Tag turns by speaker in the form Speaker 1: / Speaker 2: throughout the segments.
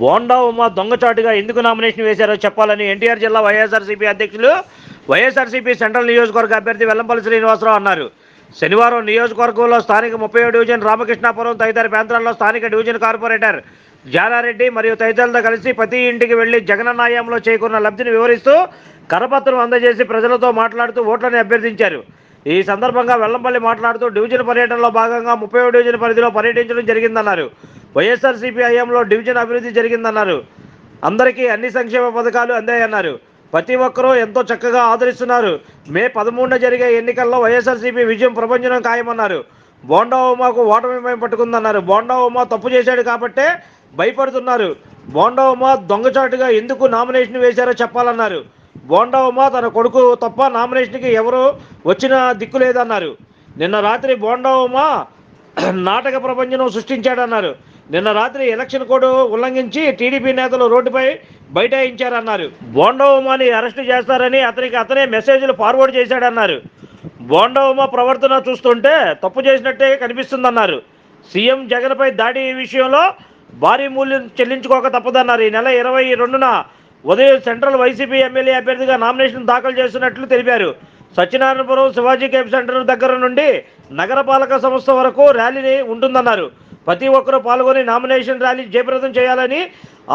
Speaker 1: బోండా ఉమా దొంగచాటుగా ఎందుకు నామినేషన్ వేశారో చెప్పాలని ఎన్టీఆర్ జిల్లా వైఎస్ఆర్సీపీ అధ్యక్షులు వైఎస్ఆర్సీపీ సెంట్రల్ నియోజకవర్గ అభ్యర్థి వెల్లంపల్లి శ్రీనివాసరావు అన్నారు. శనివారం నియోజకవర్గంలో స్థానిక ముప్పై డివిజన్ రామకృష్ణాపురం తదితర ప్రాంతాల్లో స్థానిక డివిజన్ కార్పొరేటర్ జానారెడ్డి మరియు తదితరులతో కలిసి ప్రతి ఇంటికి వెళ్ళి జగనన్నాయంలో చేకూరిన లబ్ధిని వివరిస్తూ కరపత్రం అందజేసి ప్రజలతో మాట్లాడుతూ ఓట్లని అభ్యర్థించారు. ఈ సందర్భంగా వెల్లంపల్లి మాట్లాడుతూ డివిజన్ పర్యటనలో భాగంగా ముప్పై డివిజన్ పరిధిలో పర్యటించడం జరిగిందన్నారు. వైఎస్ఆర్సీపీ హయాంలో డివిజన్ అభివృద్ధి జరిగిందన్నారు. అందరికీ అన్ని సంక్షేమ పథకాలు అందాయన్నారు. ప్రతి ఒక్కరూ ఎంతో చక్కగా ఆదరిస్తున్నారు. మే పదమూడున జరిగే ఎన్నికల్లో వైఎస్ఆర్సీపీ విజయం ప్రపంచం ఖాయమన్నారు. బోండా ఉమాకు ఓటమి భయం పట్టుకుందన్నారు. బోండా ఉమా తప్పు చేశాడు కాబట్టే భయపడుతున్నారు. బోండా ఉమా దొంగచాటుగా ఎందుకు నామినేషన్ వేశారో చెప్పాలన్నారు. బోండా ఉమా తన కొడుకు తప్ప నామినేషన్కి ఎవరు వచ్చిన దిక్కు లేదన్నారు. నిన్న రాత్రి బోండా ఉమా నాటక ప్రపంచం సృష్టించాడన్నారు. నిన్న రాత్రి ఎలక్షన్ కోడ్ ఉల్లంఘించి టీడీపీ నేతలు రోడ్డుపై బైఠాయించారన్నారు. బోండా అరెస్ట్ అరెస్టు చేస్తారని అతనికి అతనే మెసేజ్లు ఫార్వర్డ్ చేశాడన్నారు. బోండా ప్రవర్తన చూస్తుంటే తప్పు చేసినట్టే కనిపిస్తుందన్నారు. సీఎం జగన్పై దాడి విషయంలో భారీ మూల్యం చెల్లించుకోక తప్పదన్నారు. ఈ నెల ఇరవై రెండున ఉదయం సెంట్రల్ వైసీపీ ఎమ్మెల్యే అభ్యర్థిగా నామినేషన్ దాఖలు చేస్తున్నట్లు తెలిపారు. సత్యనారాయణపురం శివాజీ కేఫ్ సెంటర్ దగ్గర నుండి నగరపాలక సంస్థ వరకు ర్యాలీని ఉంటుందన్నారు. ప్రతి ఒక్కరూ పాల్గొని నామినేషన్ ర్యాలీ జయప్రదం చేయాలని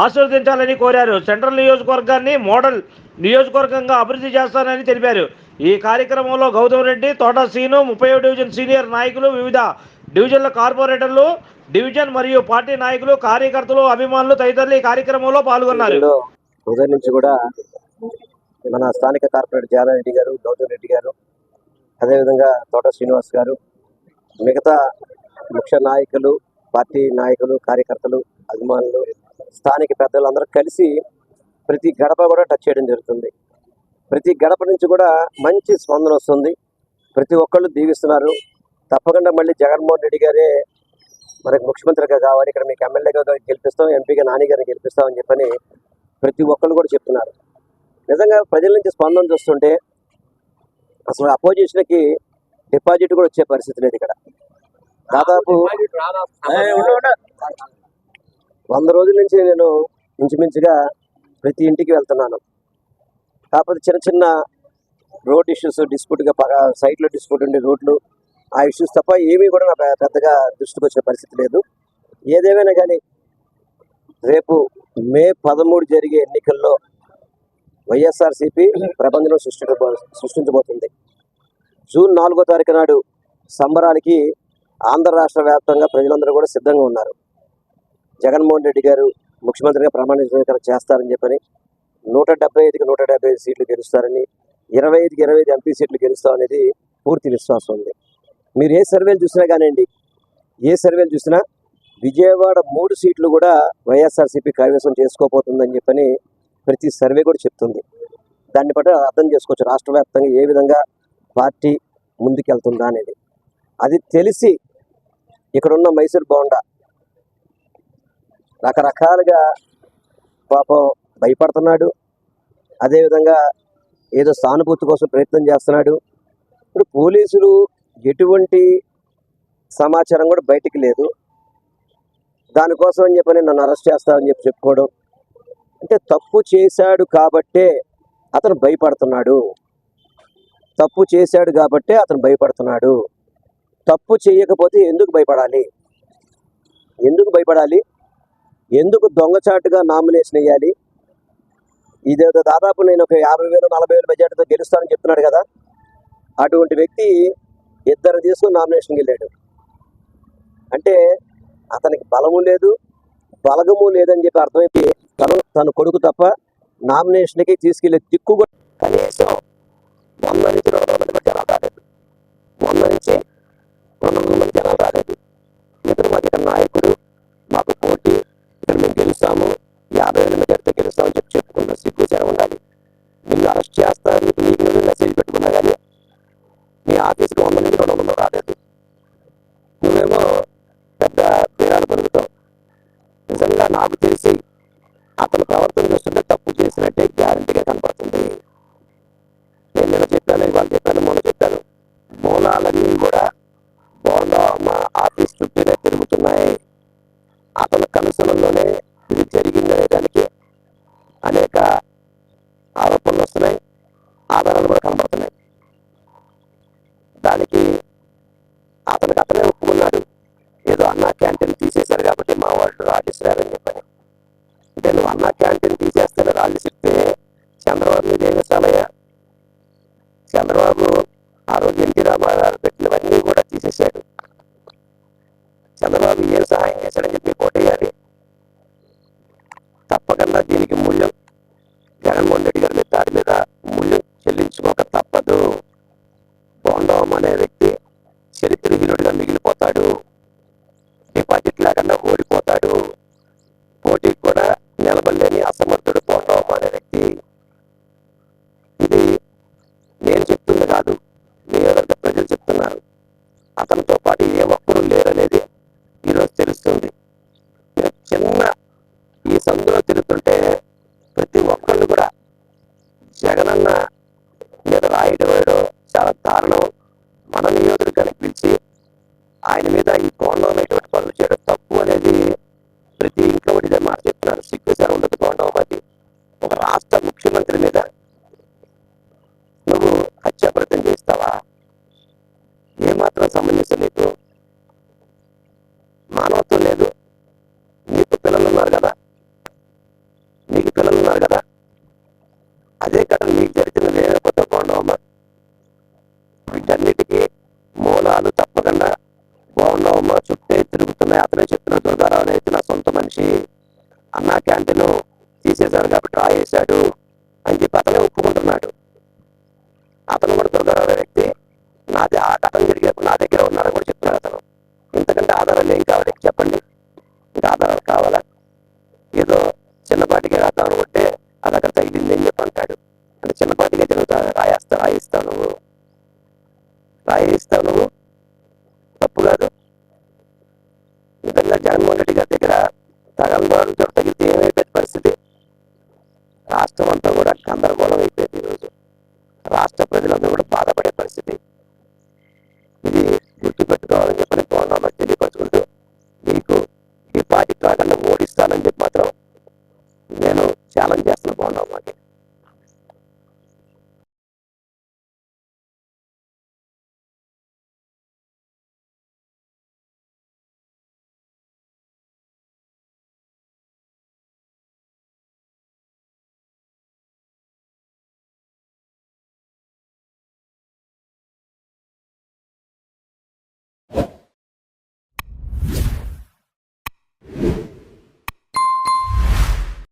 Speaker 1: ఆశీర్వదించాలని కోరారు. సెంట్రల్ నియోజకవర్గాన్ని మోడల్ నియోజకవర్గంగా అభివృద్ధి చేస్తానని తెలిపారు. ఈ కార్యక్రమంలో గౌతమ్ రెడ్డి తోట సీను ముప్పై డివిజన్ సీనియర్ నాయకులు వివిధ డివిజన్ల కార్పొరేటర్లు డివిజన్ మరియు పార్టీ నాయకులు కార్యకర్తలు అభిమానులు తదితరులు ఈ కార్యక్రమంలో పాల్గొన్నారు.
Speaker 2: ఉదయం నుంచి కూడా మన స్థానిక కార్పొరేటర్ జానారెడ్డి గారు గౌతమ్ రెడ్డి గారు అదేవిధంగా తోట శ్రీనివాస్ గారు మిగతా ముఖ్య నాయకులు పార్టీ నాయకులు కార్యకర్తలు అభిమానులు స్థానిక పెద్దలు అందరూ కలిసి ప్రతి గడప కూడా టచ్ చేయడం జరుగుతుంది. ప్రతి గడప నుంచి కూడా మంచి స్పందన వస్తుంది. ప్రతి ఒక్కళ్ళు దీవిస్తున్నారు. తప్పకుండా మళ్ళీ జగన్మోహన్ రెడ్డి గారే మనకు ముఖ్యమంత్రిగా కావాలి. ఇక్కడ మీకు ఎమ్మెల్యేగా గెలిపిస్తాం ఎంపీగా నాని గారిని గెలిపిస్తామని చెప్పని ప్రతి ఒక్కళ్ళు కూడా చెప్తున్నారు. నిజంగా ప్రజల నుంచి స్పందన చూస్తుంటే అసలు అపోజిషన్కి డిపాజిట్ కూడా వచ్చే పరిస్థితి లేదు ఇక్కడ. దాదాపు. వంద రోజుల నుంచి నేను ఇంచుమించుగా ప్రతి ఇంటికి వెళ్తున్నాను. కాకపోతే చిన్న చిన్న రోడ్ ఇష్యూస్ డిస్ప్యూట్గా సైట్లో డిస్ప్యూట్ ఉండే రోడ్లు ఆ ఇష్యూస్ తప్ప ఏమీ కూడా నా పెద్దగా దృష్టికి వచ్చిన పరిస్థితి లేదు. ఏదేమైనా కానీ రేపు మే పదమూడు జరిగే ఎన్నికల్లో వైఎస్ఆర్సీపీ ప్రబంధనం సృష్టించబో సృష్టించబోతుంది. జూన్ నాలుగో తారీఖు నాడు సంబరానికి ఆంధ్ర రాష్ట్ర వ్యాప్తంగా ప్రజలందరూ కూడా సిద్ధంగా ఉన్నారు. జగన్మోహన్ రెడ్డి గారు ముఖ్యమంత్రిగా ప్రమాణ స్వీకారం చేస్తారని చెప్పని నూట డెబ్బై ఐదుకి నూట డెబ్బై ఐదు సీట్లు గెలుస్తారని ఇరవై ఐదుకి ఇరవై ఐదు ఎంపీ సీట్లు గెలుస్తామనేది పూర్తి విశ్వాసం ఉంది. మీరు ఏ సర్వేలు చూసినా కానివ్వండి ఏ సర్వేలు చూసినా విజయవాడ మూడు సీట్లు కూడా వైఎస్ఆర్సీపీ కైవసం చేసుకోబోతుందని చెప్పని ప్రతి సర్వే కూడా చెప్తుంది. దాన్ని బట్టి అర్థం చేసుకోవచ్చు రాష్ట్ర వ్యాప్తంగా ఏ విధంగా పార్టీ ముందుకెళ్తుందా అనేది. అది తెలిసి ఇక్కడున్న మైసూర్ బోండా. రకరకాలుగా పాపం భయపడుతున్నాడు. అదేవిధంగా ఏదో సానుభూతి కోసం ప్రయత్నం చేస్తున్నాడు. ఇప్పుడు పోలీసులు ఎటువంటి సమాచారం కూడా బయటికి లేదు. దానికోసం అని చెప్పని నన్ను అరెస్ట్ చేస్తారని చెప్పి చెప్పుకోవడం. అంటే తప్పు చేశాడు కాబట్టే అతను భయపడుతున్నాడు. తప్పు చేశాడు కాబట్టే అతను భయపడుతున్నాడు. తప్పు చేయకపోతే ఎందుకు భయపడాలి? ఎందుకు భయపడాలి? ఎందుకు దొంగచాటుగా నామినేషన్ వేయాలి? ఇదేదో దాదాపు నేను ఒక యాభై వేలు నలభై వేల బడ్జెట్తో గెలుస్తానని చెప్తున్నాడు కదా? అటువంటి వ్యక్తి ఇద్దరు తీసుకుని నామినేషన్కి వెళ్ళాడు. అంటే అతనికి బలము లేదు బలగము లేదని చెప్పి అర్థమైపోయి తను తన కొడుకు తప్ప నామినేషన్కి తీసుకెళ్ళే దిక్కు
Speaker 3: చేశారు కాబట్టి రాయేశాడు అని చెప్పి అతనే ఒప్పుకుంటున్నాడు. అతను కూడా దుర్గారావు వ్యక్తి. నాది అతను జరిగేప్పుడు నా దగ్గర ఉన్నారని కూడా చెప్తున్నాడు అతను. ఇంతకంటే ఆధారాలు ఏం కావాలి? చెప్పండి. ఇంకా ఆధారాలు కావాలా? ఏదో చిన్నపాటిగా challenge us in the bond market. Oh,